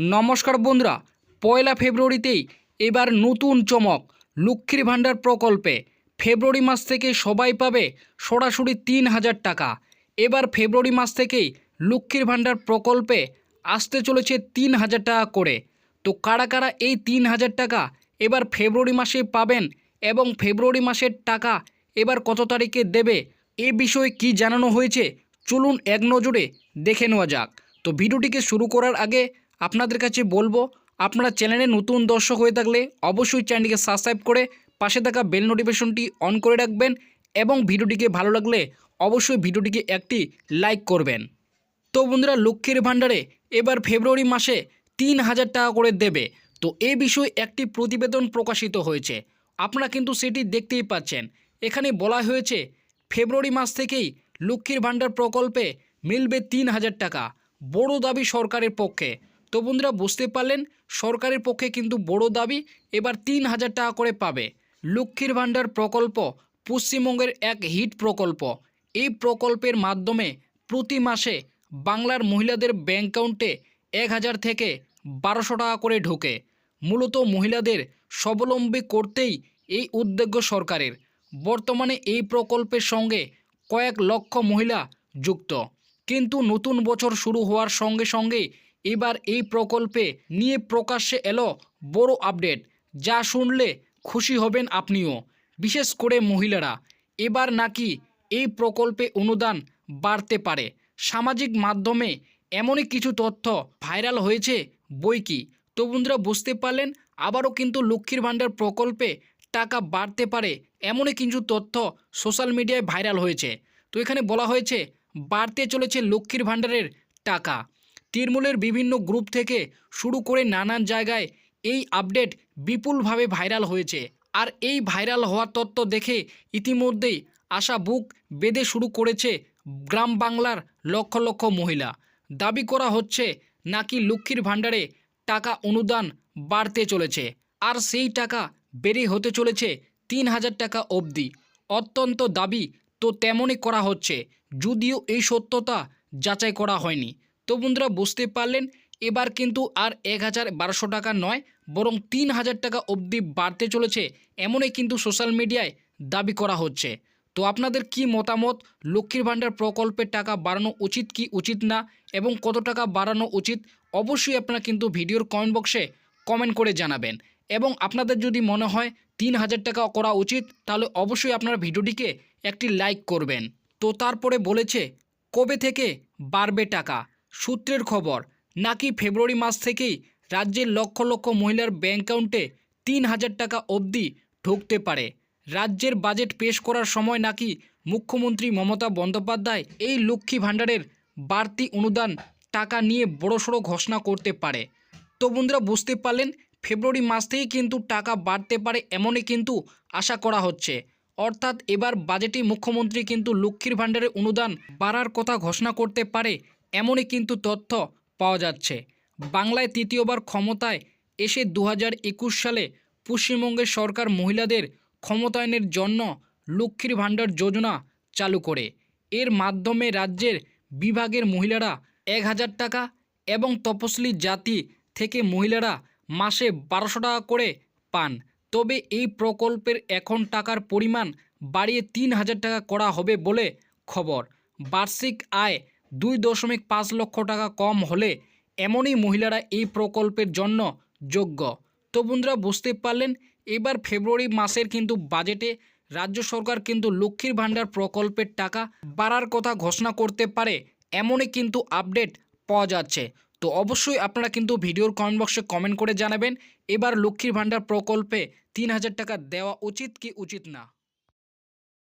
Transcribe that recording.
নমস্কার বন্ধুরা, পয়লা ফেব্রুয়ারিতেই এবার নতুন চমক, লক্ষ্মীর ভাণ্ডার প্রকল্পে। ফেব্রুয়ারি মাস থেকে সবাই পাবে সরাসরি তিন হাজার টাকা। এবার ফেব্রুয়ারি মাস থেকেই লক্ষ্মীর ভাণ্ডার প্রকল্পে আসতে চলেছে তিন হাজার টাকা করে। তো কারা কারা এই তিন হাজার টাকা এবার ফেব্রুয়ারি মাসে পাবেন এবং ফেব্রুয়ারি মাসের টাকা এবার কত তারিখে দেবে, এ বিষয়ে কি জানানো হয়েছে, চলুন এক নজরে দেখে নেওয়া যাক। তো ভিডিওটিকে শুরু করার আগে আপনাদের কাছে বলব, আপনারা চ্যানেলে নতুন দর্শক হয়ে থাকলে অবশ্যই চ্যানেলটিকে সাবস্ক্রাইব করে পাশে থাকা বেল নোটিফিকেশনটি অন করে রাখবেন এবং ভিডিওটিকে ভালো লাগলে অবশ্যই ভিডিওটিকে একটি লাইক করবেন। তো বন্ধুরা, লক্ষ্মীর ভাণ্ডারে এবার ফেব্রুয়ারি মাসে তিন হাজার টাকা করে দেবে। তো এ বিষয়ে একটি প্রতিবেদন প্রকাশিত হয়েছে। আপনারা কিন্তু সেটি দেখতেই পাচ্ছেন। এখানে বলা হয়েছে, ফেব্রুয়ারি মাস থেকেই লক্ষ্মীর ভাণ্ডার প্রকল্পে মিলবে তিন হাজার টাকা। বড় দাবি সরকারের পক্ষে। তো বন্ধুরা বুঝতে পারলেন সরকারের পক্ষে কিন্তু বড় দাবি এবার তিন হাজার টাকা করে পাবে। লক্ষ্মীর ভাণ্ডার প্রকল্প পশ্চিমবঙ্গের এক হিট প্রকল্প। এই প্রকল্পের মাধ্যমে প্রতি মাসে বাংলার মহিলাদের ব্যাংক অ্যাকাউন্টে এক হাজার থেকে বারোশো টাকা করে ঢোকে। মূলত মহিলাদের স্বাবলম্বী করতেই এই উদ্যোগ সরকারের। বর্তমানে এই প্রকল্পের সঙ্গে কয়েক লক্ষ মহিলা যুক্ত। কিন্তু নতুন বছর শুরু হওয়ার সঙ্গে সঙ্গে এবার এই প্রকল্পে নিয়ে প্রকাশ্যে এলো বড় আপডেট, যা শুনলে খুশি হবেন আপনিও, বিশেষ করে মহিলারা। এবার নাকি এই প্রকল্পে অনুদান বাড়তে পারে। সামাজিক মাধ্যমে এমনই কিছু তথ্য ভাইরাল হয়েছে বই কি? তো বন্ধুরা, বুঝতে পারলেন? আবারও কিন্তু লক্ষ্মীর ভাণ্ডার প্রকল্পে টাকা বাড়তে পারে এমনই কিছু তথ্য সোশ্যাল মিডিয়ায় ভাইরাল হয়েছে। তো এখানে বলা হয়েছে, বাড়তে চলেছে লক্ষ্মীর ভাণ্ডারের টাকা। তৃণমূলের বিভিন্ন গ্রুপ থেকে শুরু করে নানান জায়গায় এই আপডেট বিপুলভাবে ভাইরাল হয়েছে। আর এই ভাইরাল হওয়ার তত্ত্ব দেখে ইতিমধ্যেই আশা বুক বেঁধে শুরু করেছে গ্রাম বাংলার লক্ষ লক্ষ মহিলা। দাবি করা হচ্ছে নাকি লক্ষ্মীর ভাণ্ডারে টাকা অনুদান বাড়তে চলেছে। আর সেই টাকা বেড়ে হতে চলেছে তিন হাজার টাকা অবধি। অত্যন্ত দাবি তো তেমনই করা হচ্ছে, যদিও এই সত্যতা যাচাই করা হয়নি। তো বন্ধুরা বুঝতে পারলেন, এবার কিন্তু আর এক হাজার বারোশো টাকা নয়, বরং তিন হাজার টাকা অবধি বাড়তে চলেছে, এমনই কিন্তু সোশ্যাল মিডিয়ায় দাবি করা হচ্ছে। তো আপনাদের কি মতামত? লক্ষ্মীর ভাণ্ডার প্রকল্পের টাকা বাড়ানো উচিত কি উচিত না, এবং কত টাকা বাড়ানো উচিত? অবশ্যই আপনারা কিন্তু ভিডিওর কমেন্ট বক্সে কমেন্ট করে জানাবেন। এবং আপনাদের যদি মনে হয় তিন হাজার টাকা করা উচিত, তাহলে অবশ্যই আপনারা ভিডিওটিকে একটি লাইক করবেন। তো তারপরে বলেছে, কবে থেকে বাড়বে টাকা? সূত্রের খবর, নাকি ফেব্রুয়ারি মাস থেকেই রাজ্যের লক্ষ লক্ষ মহিলার ব্যাংক অ্যাকাউন্টে তিন হাজার টাকা অবধি ঢুকতে পারে। রাজ্যের বাজেট পেশ করার সময় নাকি মুখ্যমন্ত্রী মমতা বন্দ্যোপাধ্যায় এই লক্ষ্মী ভাণ্ডারের বাড়তি অনুদান টাকা নিয়ে বড়সড় ঘোষণা করতে পারে। তো বন্ধুরা, বুঝতে পারলেন, ফেব্রুয়ারি মাস থেকেই কিন্তু টাকা বাড়তে পারে এমনই কিন্তু আশা করা হচ্ছে। অর্থাৎ এবার বাজেটে মুখ্যমন্ত্রী কিন্তু লক্ষ্মীর ভাণ্ডারের অনুদান বাড়ার কথা ঘোষণা করতে পারে এমনই কিন্তু তথ্য পাওয়া যাচ্ছে। বাংলায় তৃতীয়বার ক্ষমতায় এসে দু হাজার একুশ সালে পশ্চিমবঙ্গের সরকার মহিলাদের ক্ষমতায়নের জন্য লক্ষ্মীর ভাণ্ডার যোজনা চালু করে। এর মাধ্যমে রাজ্যের বিভাগের মহিলারা এক হাজার টাকা এবং তপশিলি জাতি থেকে মহিলারা মাসে বারোশো টাকা করে পান। তবে এই প্রকল্পের এখন টাকার পরিমাণ বাড়িয়ে তিন হাজার টাকা করা হবে বলে খবর। বার্ষিক আয় দুই দশমিক পাঁচ লক্ষ টাকা কম হলে এমনই মহিলারা এই প্রকল্পের জন্য যোগ্য। তো বন্ধুরা বুঝতে পারলেন, এবার ফেব্রুয়ারি মাসের কিন্তু বাজেটে রাজ্য সরকার কিন্তু লক্ষ্মীর ভাণ্ডার প্রকল্পের টাকা বাড়ার কথা ঘোষণা করতে পারে, এমনই কিন্তু আপডেট পাওয়া যাচ্ছে। তো অবশ্যই আপনারা কিন্তু ভিডিওর কমেন্ট বক্সে কমেন্ট করে জানাবেন, এবার লক্ষ্মীর ভাণ্ডার প্রকল্পে তিন হাজার টাকা দেওয়া উচিত কি উচিত না।